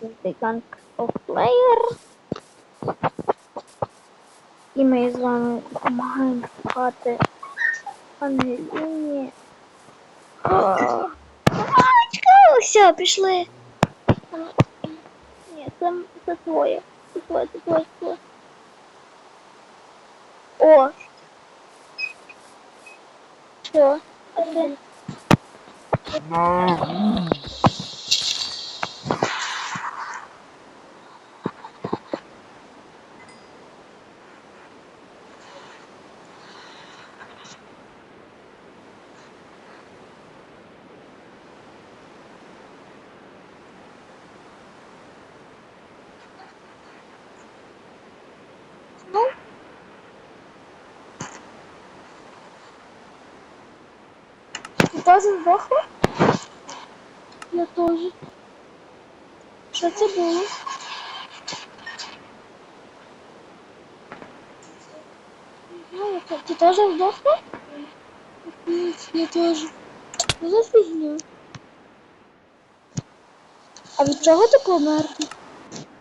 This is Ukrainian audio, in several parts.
The Gang of Player. І ми з вами допомагаємо шукати Ангеліні. Мамочка! Все, пішли. Ні, це, це твоє. Це твоє, це твоє, це твоє. О! Що? А це? Ти теж здохла? Я теж. Що це було? Не знаю, це- Ти теж здохла? Ні, я теж. Ну за фігня. А від чого ти помер?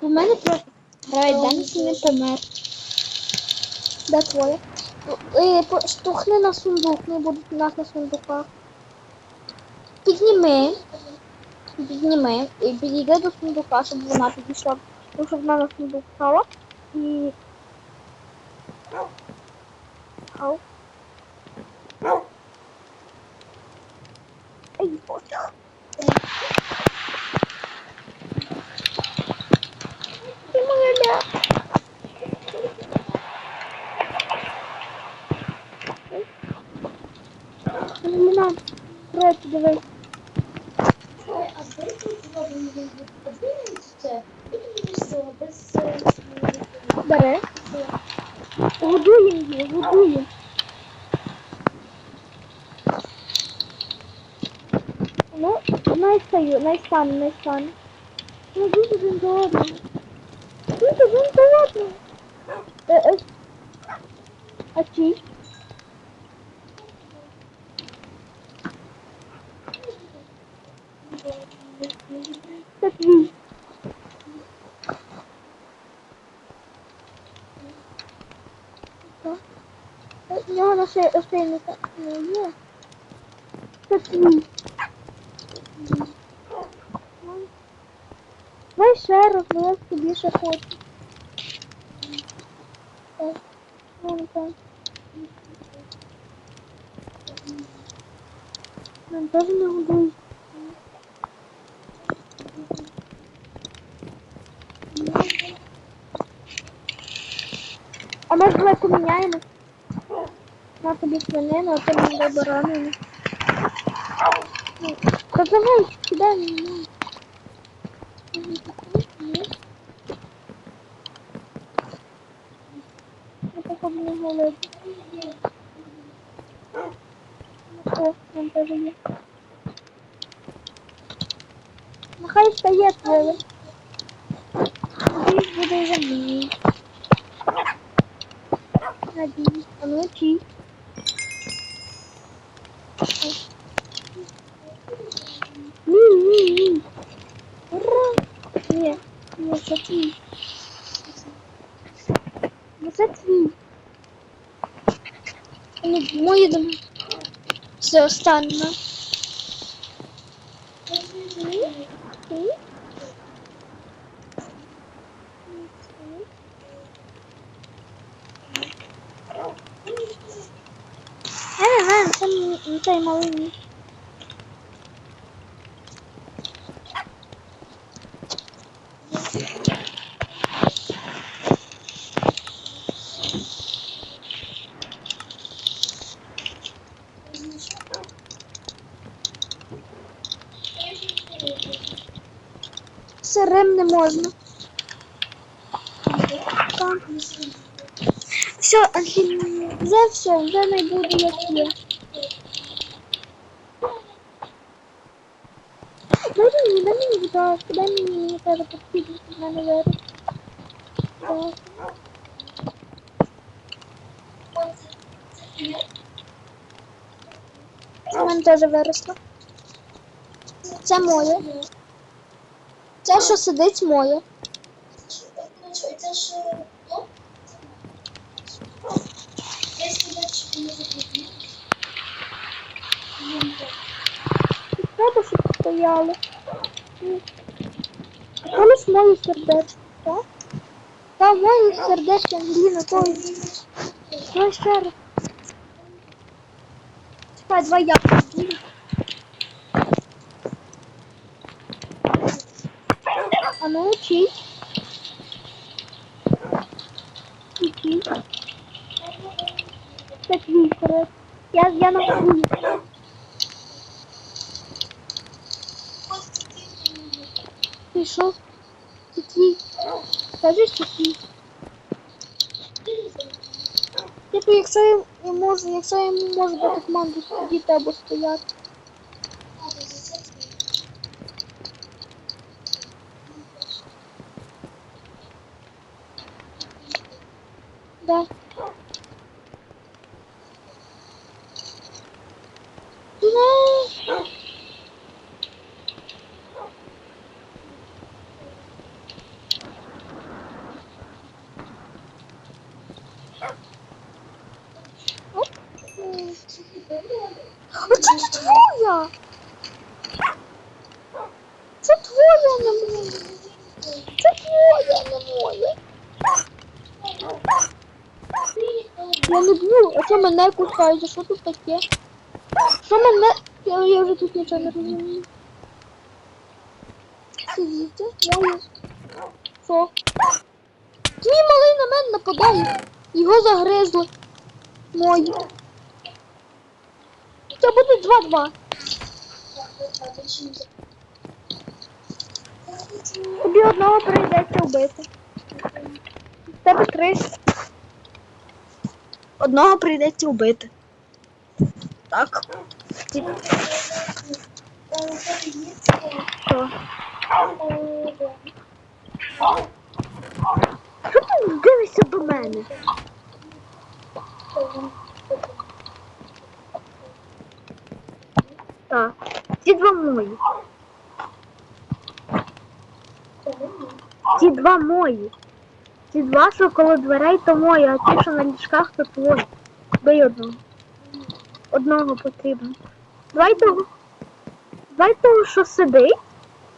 У мене просто і не помер. Де твоє? Е, по- на сундук, не будуть нас на сундуках. Підніми. Підніми. І підійди до сундука, щоб вона підійшла. Тому що вона на сундук стала. І. Ау. Ай, боже. Ти моя ля. Не надо. Проти, дивись. А ви тут подивіться, і тут все без е, Бери. Годуємо її, годуємо. Ну, найстаю, найстану, найстану. Ну, дуже один до одного. Дуже один до одного. Е, е. А чий? Це твій. У нього на шиї ошейника не є. Це твій. Давай ще раз, бо я собі ще хочу. Так, вон так. Нам теж не годують. А може давай поміняємо? На тобі свинину, а ти мені. Ну, Та давай, кидай мені. Я О, там теж є. Нехай за мною. Надіюсь, а ну. Ні, ні, ні. Ура! Ні, ні, це твій. Ну це твій. Ну, мої дома. Все, останнє. Ні, ні. Не знаю, Сирим не можна. Все, вже все, вже не буде як є. Дай мені, дай мені, будь ласка, дай мені, треба щоб в мене. Так. У мене теж виросло. Це моє. Це, що сидить моє. Треба, щоб стояли. Коли ж моє сердечко, так? Та моє сердечко, Ангеліна, той. Давай ще раз. Чекай, давай я. Учись. Учись. Це твій серед. Я, я навчую. Ти що? Це твій. Скажи, що твій. Типу, якщо я можу, якщо я можу дати команду сидіти або стояти. 对 що мене кусають? А що тут таке? Що мене? Я, я вже тут нічого не розумію. Сидіти, я є. Що? Твій малий на мене нападає. Його загризли. Мої. Це буде 2-2. Тобі одного прийдеться вбити. Тебе три. Одного прийдеться вбити. Так. Що? Що ти дивишся до мене? Так. Ці два мої. Ті два мої. Ті два, що коло дверей, то мої, а ті, що на ліжках, то твої. Бий одного. Одного потрібно. Давай того. Давай того, що сидить.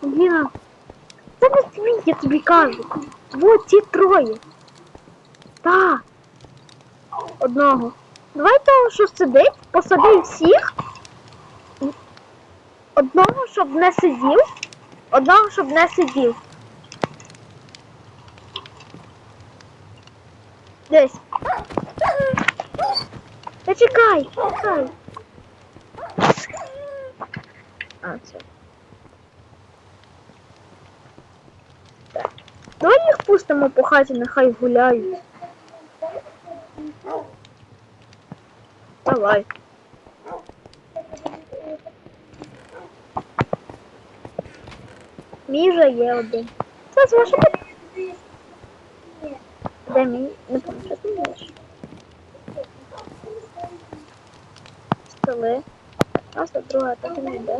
Ліна. Це не твій, я тобі кажу. Вот ті троє. Так. Одного. Давай того, що сидить, посади всіх. Одного, щоб не сидів. Одного, щоб не сидів. Десь. Та чекай, чекай. А, це. Так. Давай їх пустимо по хаті, нехай гуляють. Давай. Мій вже є один. Це з вашого. Де мій? Не пам'ятаю, що ти маєш. Столи. А друга, так не йде.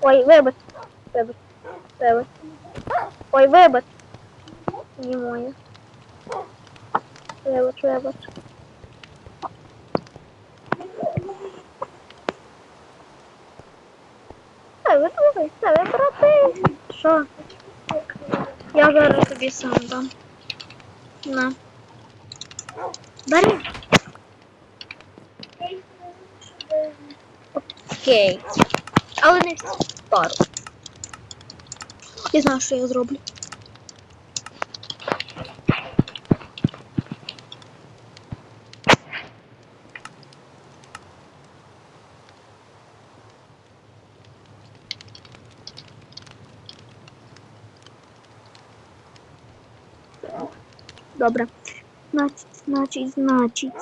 Ой, вибач. Вибач. Вибач. Ой, вибач. Не моє. Вибач, вибач. Та вибрати, та вибрати. Що? Я зараз тобі сам дам. На. Бери. Окей. Але не всі. пару. Я знаю, що я зроблю. Добре. Значить, значить, значить.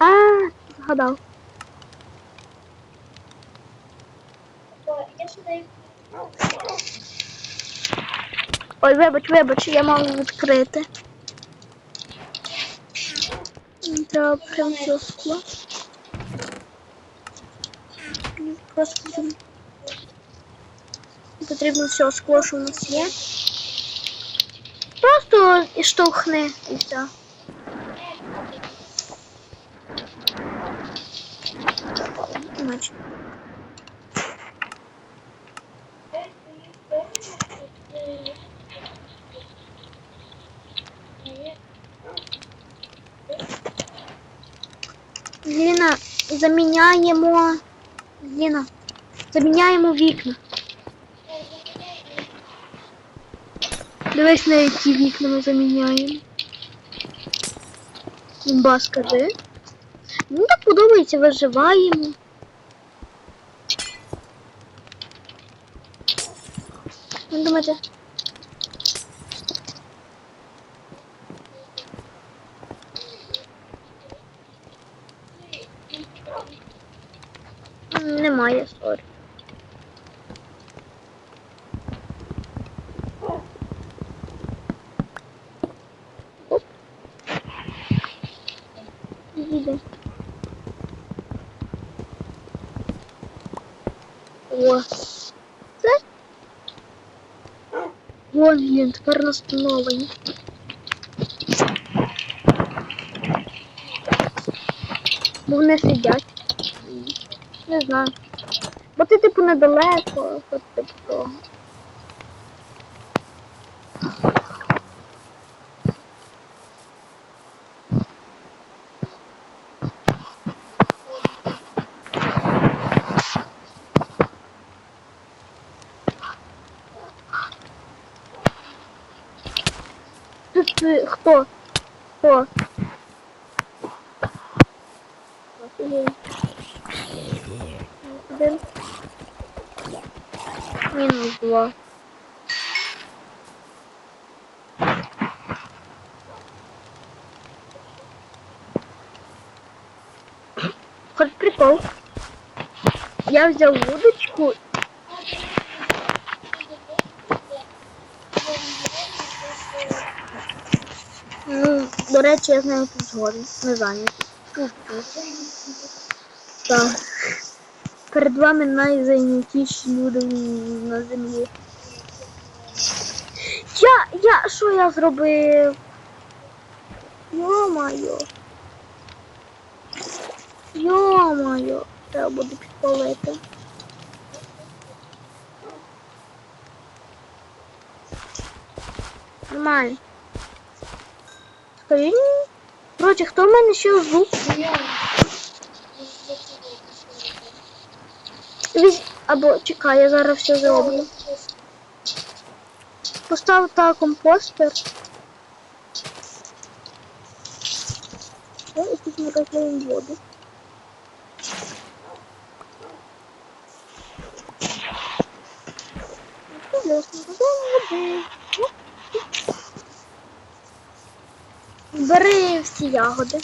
А, згадав. Ой, вибач, вибач, я мав відкрити. Треба прям все скло. Просто потрібно- потрібно все скло, що у нас є. Просто і штовхни і все. Іначе. Ліна, заміняємо. Ліна, заміняємо вікна. Дивись, на які вікна ми заміняємо. Імба, скажи. Ну так подобається, виживаємо. मुंडू मचा Ne Maya sor. Gidelim. Oha. Вон він, тепер настановлені. Бо вони сидять. Не знаю. Бо ти типу недалеко, от типу того. Хто? Офігеть. Один. Мінус два. Хоч прикол. Я взяв вудочку. Ну, до речі, я знаю тут згодом. Не зайнятий. Так. Перед вами найзайнятіші люди на землі. Я, я, що я зробив? Йо-моє. Йо-моє. Треба буде підпалити. Нормально. Мені. Короче, хто в мене ще звук? Або чекай, я зараз все зроблю. Постав та компостер. О, тут ми розлиємо воду. Чудесно, розлиємо Бери всі ягоди.